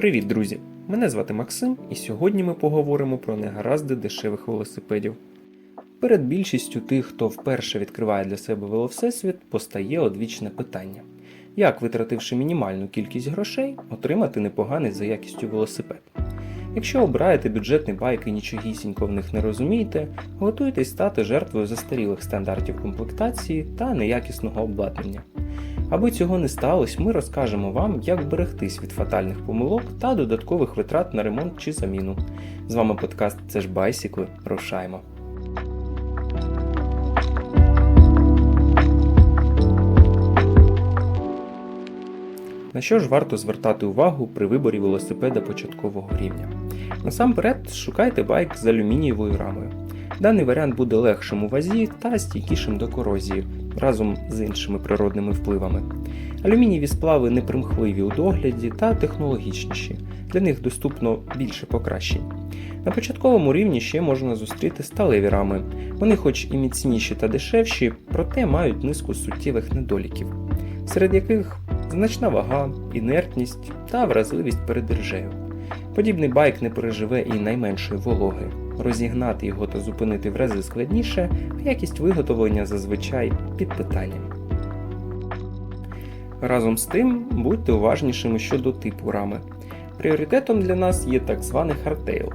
Привіт, друзі! Мене звати Максим, і сьогодні ми поговоримо про негаразди дешевих велосипедів. Перед більшістю тих, хто вперше відкриває для себе веловсесвіт, постає одвічне питання: як, витративши мінімальну кількість грошей, отримати непоганий за якістю велосипед? Якщо обираєте бюджетний байк і нічогісінько в них не розумієте, готуйтесь стати жертвою застарілих стандартів комплектації та неякісного обладнання. Аби цього не сталося, ми розкажемо вам, як берегтись від фатальних помилок та додаткових витрат на ремонт чи заміну. З вами подкаст Це ж Байсікли. Рушаємо! На що ж варто звертати увагу при виборі велосипеда початкового рівня? Насамперед, шукайте байк з алюмінієвою рамою. Даний варіант буде легшим у вазі та стійкішим до корозії разом з іншими природними впливами. Алюмінієві сплави непримхливі у догляді та технологічніші, для них доступно більше покращень. На початковому рівні ще можна зустріти сталеві рами. Вони, хоч і міцніші та дешевші, проте мають низку суттєвих недоліків, серед яких значна вага, інертність та вразливість перед ржею. Подібний байк не переживе і найменшої вологи. Розігнати його та зупинити в рази складніше, а якість виготовлення зазвичай під питанням. Разом з тим, будьте уважнішими щодо типу рами. Пріоритетом для нас є так званий хардтейл.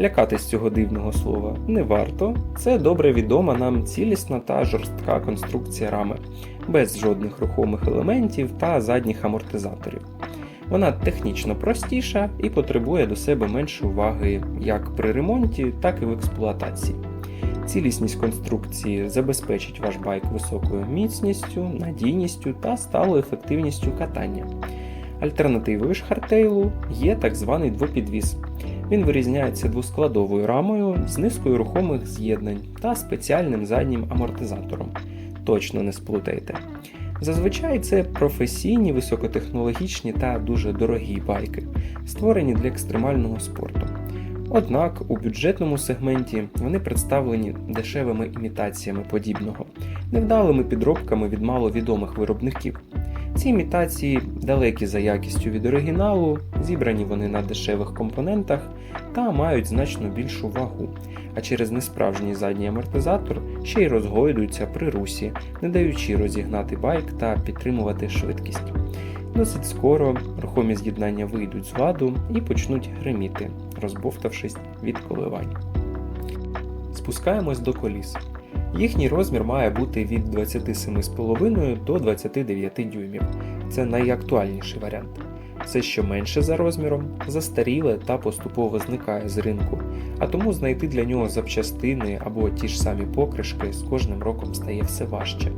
Лякатись цього дивного слова не варто, це добре відома нам цілісна та жорстка конструкція рами, без жодних рухомих елементів та задніх амортизаторів. Вона технічно простіша і потребує до себе менше уваги як при ремонті, так і в експлуатації. Цілісність конструкції забезпечить ваш байк високою міцністю, надійністю та сталою ефективністю катання. Альтернативою ж хардтейлу є так званий двопідвіз. Він вирізняється двоскладовою рамою з низкою рухомих з'єднань та спеціальним заднім амортизатором. Точно не сплутайте. Зазвичай це професійні, високотехнологічні та дуже дорогі байки, створені для екстремального спорту. Однак у бюджетному сегменті вони представлені дешевими імітаціями подібного, невдалими підробками від маловідомих виробників. Ці імітації далекі за якістю від оригіналу, зібрані вони на дешевих компонентах та мають значно більшу вагу, а через несправжній задній амортизатор ще й розгойдуються при русі, не даючи розігнати байк та підтримувати швидкість. Досить скоро рухомі з'єднання вийдуть з ладу і почнуть гриміти, розбовтавшись від коливань. Спускаємось до коліс. Їхній розмір має бути від 27,5 до 29 дюймів. Це найактуальніший варіант. Все, що менше за розміром, застаріле та поступово зникає з ринку, а тому знайти для нього запчастини або ті ж самі покришки з кожним роком стає все важче.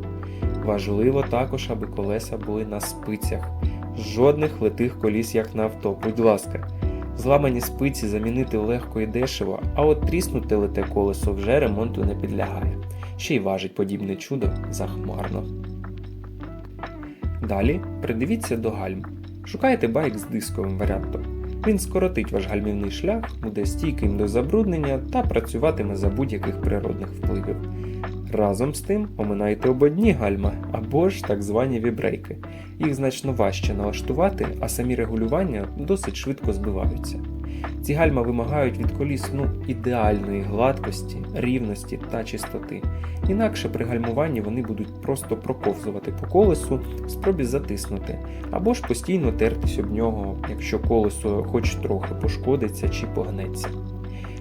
Важливо також, аби колеса були на спицях. Жодних литих коліс, як на авто, будь ласка. Зламані спиці замінити легко і дешево, а от тріснуте лите колесо вже ремонту не підлягає. Ще й важить подібне чудо захмарно. Далі придивіться до гальм. Шукайте байк з дисковим варіантом. Він скоротить ваш гальмівний шлях, буде стійким до забруднення та працюватиме за будь-яких природних впливів. Разом з тим оминайте ободні гальма або ж так звані вібрейки. Їх значно важче налаштувати, а самі регулювання досить швидко збиваються. Ці гальма вимагають від коліс ну, ідеальної гладкості, рівності та чистоти. Інакше при гальмуванні вони будуть просто проковзувати по колесу спробі затиснути, або ж постійно тертись об нього, якщо колесо хоч трохи пошкодиться чи погнеться.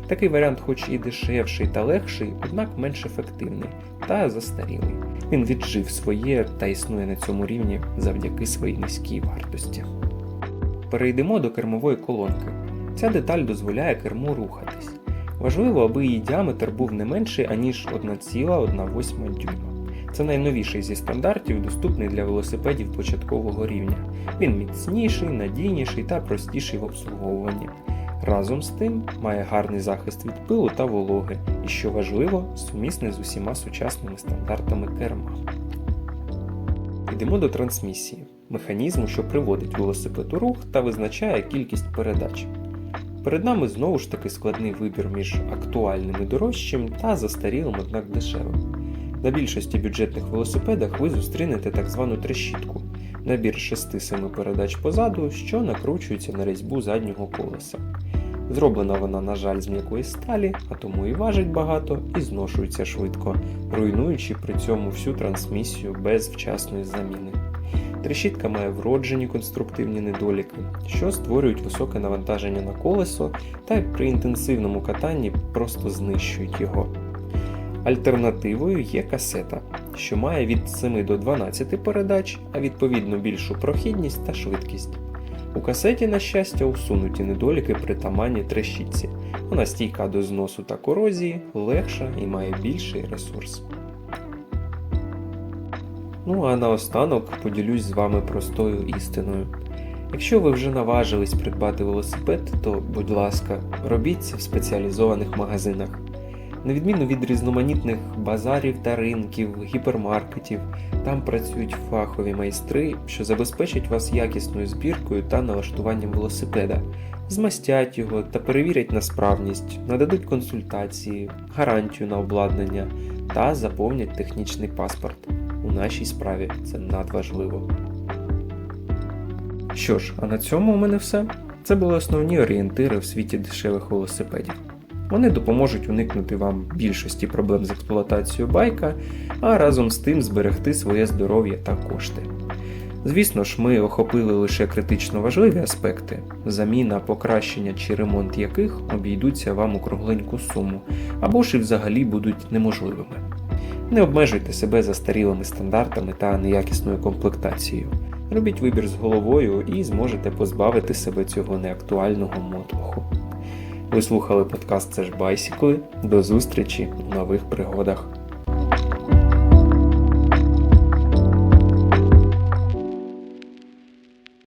Такий варіант, хоч і дешевший та легший, однак менш ефективний та застарілий. Він віджив своє та існує на цьому рівні завдяки своїй низькій вартості. Перейдемо до кермової колонки. Ця деталь дозволяє керму рухатись. Важливо, аби її діаметр був не менший, аніж 1,1 дюйма. Це найновіший зі стандартів, доступний для велосипедів початкового рівня. Він міцніший, надійніший та простіший в обслуговуванні. Разом з тим має гарний захист від пилу та вологи і, що важливо, сумісний з усіма сучасними стандартами керма. Йдемо до трансмісії механізму, що приводить велосипед у рух та визначає кількість передач. Перед нами знову ж таки складний вибір між актуальним і дорожчим та застарілим, однак дешевим. На більшості бюджетних велосипедах ви зустрінете так звану трещітку. набір 6-7 передач позаду, що накручується на різьбу заднього колеса. Зроблена вона, на жаль, з м'якої сталі, а тому і важить багато і зношується швидко, руйнуючи при цьому всю трансмісію без вчасної заміни. Трещітка має вроджені конструктивні недоліки, що створюють високе навантаження на колесо та при інтенсивному катанні просто знищують його. Альтернативою є касета, що має від 7 до 12 передач, а відповідно більшу прохідність та швидкість. У касеті, на щастя, усунуті недоліки притаманні трещітці. Вона стійка до зносу та корозії, легша і має більший ресурс. Ну а наостанок поділюсь з вами простою істиною. Якщо ви вже наважились придбати велосипед, то, будь ласка, робіть це в спеціалізованих магазинах. На відміну від різноманітних базарів та ринків, гіпермаркетів, там працюють фахові майстри, що забезпечать вас якісною збіркою та налаштуванням велосипеда, змастять його та перевірять на справність, нададуть консультації, гарантію на обладнання та заповнять технічний паспорт. У нашій справі це надважливо. Що ж, а на цьому у мене все. Це були основні орієнтири в світі дешевих велосипедів. Вони допоможуть уникнути вам більшості проблем з експлуатацією байка, а разом з тим зберегти своє здоров'я та кошти. Звісно ж, ми охопили лише критично важливі аспекти, заміна, покращення чи ремонт яких обійдуться вам у кругленьку суму, або ж і взагалі будуть неможливими. Не обмежуйте себе застарілими стандартами та неякісною комплектацією. Робіть вибір з головою і зможете позбавити себе цього неактуального мотлуху. Ви слухали подкаст Це ж Байсікли. До зустрічі у нових пригодах.